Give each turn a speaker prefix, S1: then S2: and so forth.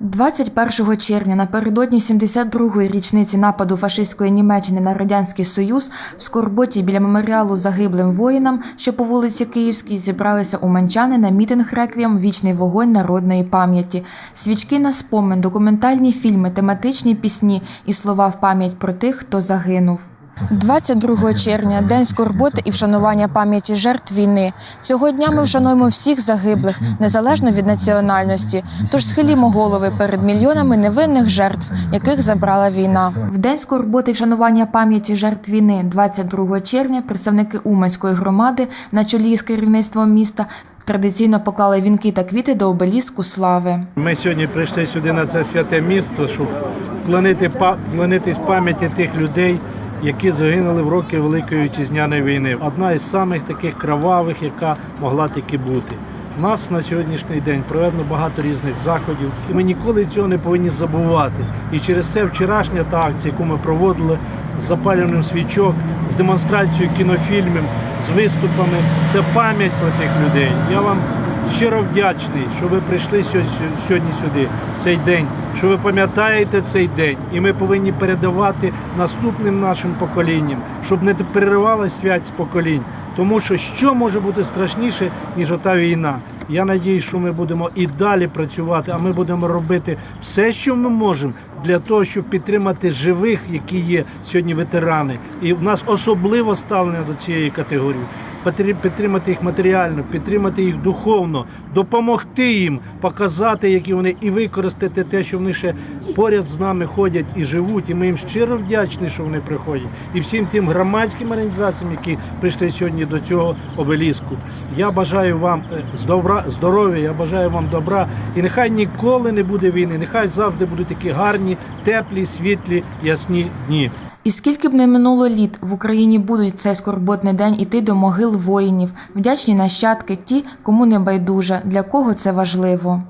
S1: 21 червня напередодні 72-ї річниці нападу фашистської Німеччини на радянський союз в Скорботі біля меморіалу загиблим воїнам, що по вулиці Київській зібралися уманчани на мітинг реквієм Вічний вогонь народної пам'яті. Свічки на спомин, документальні фільми, тематичні пісні і слова в пам'ять про тих, хто загинув. 22 червня день скорботи і вшанування пам'яті жертв війни. Цього дня ми вшануємо всіх загиблих, незалежно від національності. Тож схилімо голови перед мільйонами невинних жертв, яких забрала війна. В день скорботи і вшанування пам'яті жертв війни, 22 червня, представники Уманської громади на чолі з керівництвом міста традиційно поклали вінки та квіти до обеліску слави.
S2: Ми сьогодні прийшли сюди на це святе місто, щоб вклонити пам'яті тих людей, які загинули в роки Великої Вітчизняної війни. Одна із самих таких кровавих, яка могла тільки бути. У нас на сьогоднішній день проведено багато різних заходів, і ми ніколи цього не повинні забувати. І через це вчорашня та акція, яку ми проводили з запалюванням свічок, з демонстрацією кінофільмів, з виступами, це пам'ять про тих людей. Я вам щиро вдячний, що ви прийшли сьо- сьо- сьогодні сюди, в цей день, що ви пам'ятаєте цей день, і ми повинні передавати наступним нашим поколінням, щоб не переривалась свять з поколінь. Тому що що може бути страшніше, ніж ота війна? Я надію, що ми будемо і далі працювати, а ми будемо робити все, що ми можемо для того, щоб підтримати живих, які є сьогодні ветерани. І в нас особливо ставлення до цієї категорії. Підтримати їх матеріально, підтримати їх духовно, допомогти їм, показати, які вони, і використати те, що вони ще поряд з нами ходять і живуть. І ми їм щиро вдячні, що вони приходять. І всім тим громадським організаціям, які прийшли сьогодні до цього обеліску. Я бажаю вам е, здобра, здоров'я, я бажаю вам добра. І нехай ніколи не буде війни, нехай завжди будуть такі гарні, теплі, світлі, ясні дні.
S1: І скільки б не минуло літ, в Україні будуть в цей скорботний день іти до могил воїнів, вдячні нащадки, ті, кому не байдуже, для кого це важливо.